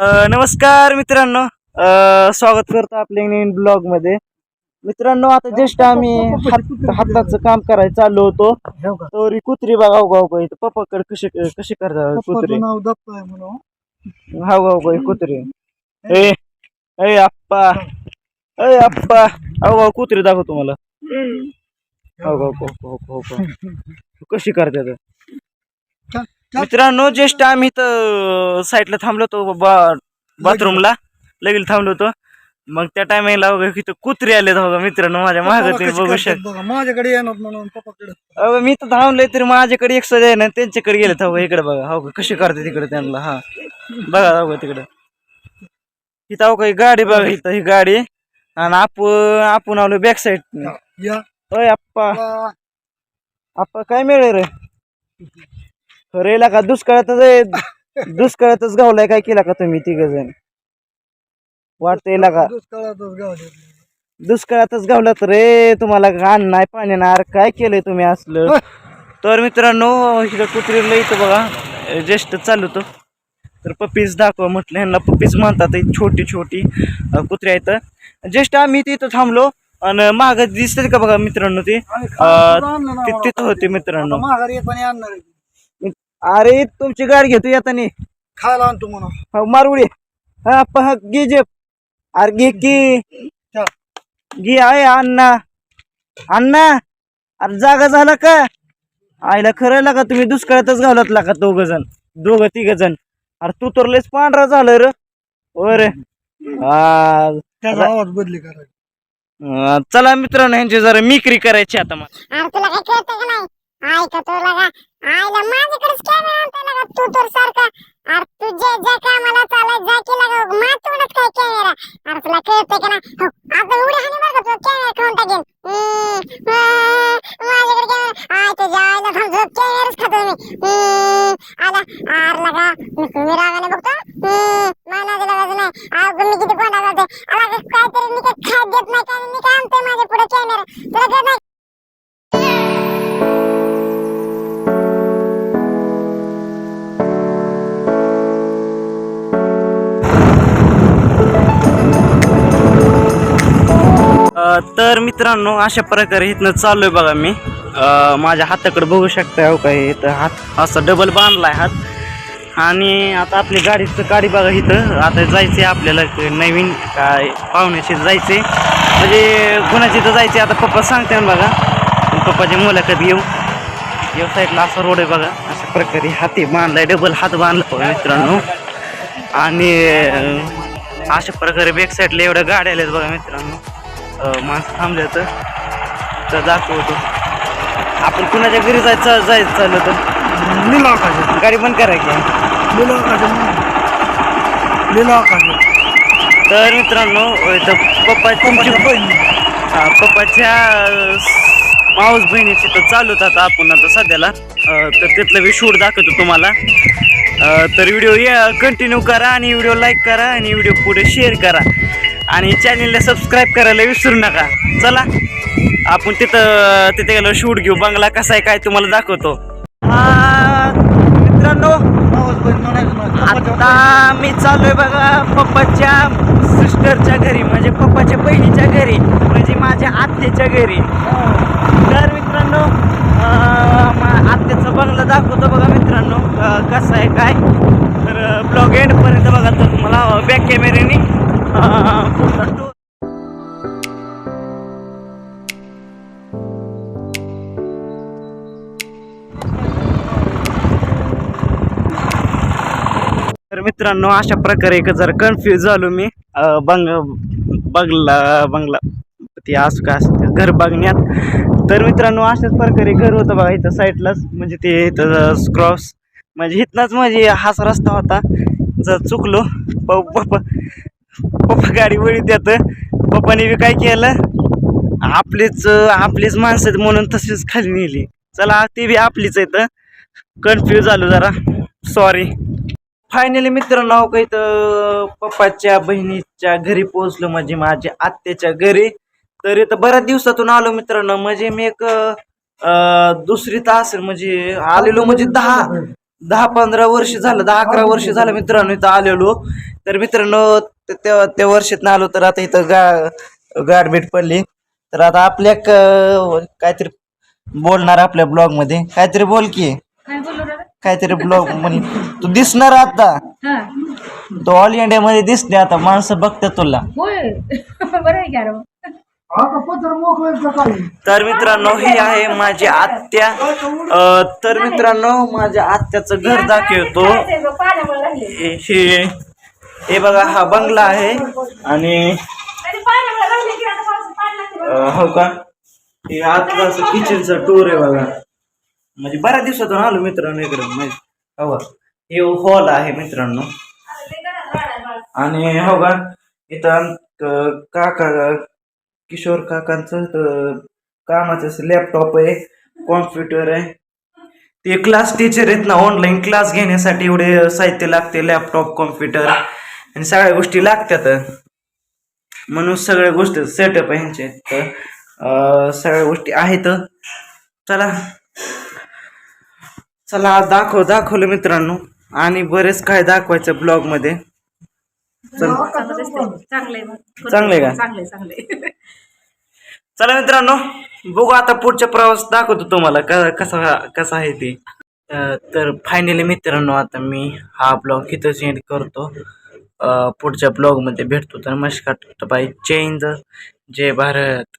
नमस्कार मित्रांनो. स्वागत करतो आपल्या नवीन ब्लॉगमध्ये. मित्रांनो आता जस्ट आम्ही हात हाताचं काम करायला चाललो होतो. तोरी कुत्री बघा गाव गाव इथं पप्पाकडे कशी कशी करतात कुत्री. हाव गाव कुत्री. ए ए आप्पा. ए आप्पा. हाव गाव कुत्री दाखव तुम्हाला गाव गाव. कशी करतात? मित्रांनो जस्ट आम्ही तर साईडला थांबलो होतो बाथरूमला लगेच थांबलो होतो. मग त्या टायमिंगला इथं कुत्री आले बघा मित्रांनो माझ्या मागे बघू शकता माझ्याकडे येणार म्हणून पप्पाकडे. मी तर थांबलोय तरी माझ्याकडे एक सध्या ना त्यांच्याकडे गेले थांब इकडे बघा. हो का, कशी करते तिकडे त्यांना हा. बघा हो तिकडे. इथं अहो काही गाडी बघा इथं ही गाडी. आणि आपण आपण आलो बॅक साईड या. होय आप्पा. आप्पा काय मिळेल रे? खरेला का दुष्काळातच दुष्काळातच गावलाय काय केला का तुम्ही तिघ जण वाटतंय का? दुष्काळातच गावलात रे तुम्हाला घाण नाही पाणी नाही अरे काय केलंय तुम्ही असलं? तर मित्रांनो इकडं कुत्रीला इथं बघा ज्येष्ठ चालू होतो. तर पप्पीज दाखवा म्हटलं ह्यांना पप्पीज म्हणतात ही छोटी छोटी कुत्री आहेत. ज्येष्ठ आम्ही तिथं थांबलो आणि माग दिसतात का बघा मित्रांनो ते. तिथं होते मित्रांनो आता माघारी येताना आणणार आहे. अरे तुमची गाडी घेतो येतानी. खायला आणतो म्हणून. हा, मारुडी हा आप्पा हा घे जे अरे घे की. चल. घे आहे अण्णा. अण्णा अरे जागा झाला का? आईला खरं लागा तुम्ही दुष्काळातच घालत लागा दोघ जण. दोघं तिघ जण. अरे तू तर लयच पांढरा झालं र. रे. त्याचा आवाज बदली करायचा चला मित्रांनो ह्यांची जरा मिक्री करायची आता मला. अरे तुला काय कळतं का नाही? ऐका तो लगा आईला माझ्याकडेच कॅमेरा आणता लगा तू तर सारखा. अरे तू जे जे कामाला चालत जा की लगा मा तोडत काय कॅमेरा अरे तुला कळतं का ना? हो, आता उडी हानी बरं तो कॅमेरा खाऊन टाकेन? माझ्याकडे कॅमेरा आय तुझ्या आईला थांब कॅमेराच खातो मी. आला अरे लगा मी मी रागाने बघतो? मला दिला बाजू नाही. अगं मी किती कोणा जाते अला काहीतरी मी काय खात देत नाही काय मी काय आणतोय माझ्या पुढे कॅमेरा तुला कळत नाही तर मित्रांनो अशा प्रकारे इथनं चाललोय बघा मी. माझ्या हाताकडे बघू शकता हो काय इथं हात असा डबल बांधलाय हात. आणि आता आपली गाडीचं गाडी बघा इथं. आता जायचंय आपल्याला नवीन काय पाहुण्याशी जायचंय. म्हणजे कुणाची तर जायचे आता पप्पा सांगते ना बघा. पप्पाची मुलाखत घेऊ. या साईडला असा रोड आहे बघा. अशा प्रकारे हाती बांधलाय डबल हात बांधला बघा मित्रांनो. आणि अशा प्रकारे बॅक साईडला एवढ्या गाड्या आल्यात बघा मित्रांनो. माणसं थांबले तर दाखवतो. आपण कुणाच्या घरी जायचं जायचं चाललं तर? लीला आकाश गाडी बंद करायची लीला आकाश लीला आकाश तर मित्रांनो इथं पप्पा हा, पप्पाच्या माऊस बहिणीची तर चालूच आता आपण आता सध्याला. तर तिथलं मी शूट दाखवतो तुम्हाला. तर व्हिडिओ या कंटिन्यू करा आणि व्हिडिओ लाईक करा आणि व्हिडिओ पुढे शेअर करा. आणि चॅनेलला सबस्क्राईब करायला विसरू नका. चला आपण तिथं तिथे गेलो शूट घेऊ. बंगला कसा आहे काय तुम्हाला दाखवतो. मित्रांनो आता मी चालू आहे बघा पप्पाच्या सिस्टरच्या घरी म्हणजे पप्पाच्या बहिणीच्या घरी म्हणजे माझ्या आत्याच्या घरी. तर मित्रांनो आत्याचा बंगला दाखवतो बघा मित्रांनो कसं आहे काय. तर ब्लॉग एंडपर्यंत बघा तर तुम्हाला बॅक कॅमेऱ्याने तर मित्रांनो अशा प्रकारे एक जर कन्फ्यूज झालो मी बंग बंगला बंगला ते असं का असं घर बघण्यात. तर मित्रांनो अशाच प्रकारे घर होतं बघा इथं साईडलाच म्हणजे ते इथं क्रॉस म्हणजे इथनंच म्हणजे हाच रस्ता होता. जर चुकलो प- पप्पा गाडी वळी देत. पप्पाने बी काय केलं? आपलीच आपलीच माणसं आहेत म्हणून तशीच खाली नेली. चला ती बी आपलीच आहेत. कन्फ्यूज झालो जरा. सॉरी फायनली मित्रांनो हो का इथं पप्पाच्या बहिणीच्या घरी पोहोचलो म्हणजे माझ्या आत्याच्या घरी. तर इथं बऱ्याच दिवसातून आलो मित्रांनो म्हणजे मी एक दुसरी तास म्हणजे आलेलो म्हणजे दहा दहा पंधरा वर्ष झालं दहा अकरा वर्ष झालं मित्रांनो इथं आलेलो. तर मित्रांनो ते- त्या त्या वर्षात आलो तर आता इथं गा गाडबीट पडली. तर आता आपल्या क- काहीतरी बोलणार आपल्या ब्लॉगमध्ये. काहीतरी बोल की. काय बोलू दादा? काहीतरी ब्लॉग म्हणे. तू दिसणार आता. हा. तो ऑल इंडिया मध्ये दिसते आता. माणसं बघतात तुला. तर मित्रांनो ही आहे माझी आत्या. अं, तर मित्रांनो माझ्या आत्याचं घर दाखवतो. हे हे- बघा हा बंगला आहे. आणि की आता हो का? हे आतलं किचनचा टूर आहे बघा. म्हणजे बऱ्याच दिवसातून आलो मित्रांनो इकडे म्हणजे हो. हे हॉल आहे मित्रांनो. आता. आणि हो का? इथं क- काका किशोर काकांचं कामाचं लॅपटॉप आहे कॉम्प्युटर आहे. ते क्लास टीचर आहेत ना ऑनलाईन क्लास घेण्यासाठी एवढे साहित्य लागते लॅपटॉप कॉम्प्युटर आणि सगळ्या गोष्टी लागतात. म्हणून सगळ्या गोष्टी सेटअप ह्यांचे. तर सगळ्या गोष्टी आहेत. चला. चला दाखव दाखवलं मित्रांनो. आणि बरेच काय दाखवायचं ब्लॉगमध्ये. चांगलं का? चांगलं चांगलं. चला मित्रांनो बघू आता पुढचा प्रवास दाखवतो तुम्हाला कसा कसा आहे ते. तर फायनली मित्रांनो आता मी हा ब्लॉग इथंच एंड करतो. पुढच्या ब्लॉगमध्ये भेटतो. तर नमस्कार बाय जय हिंद जय भारत.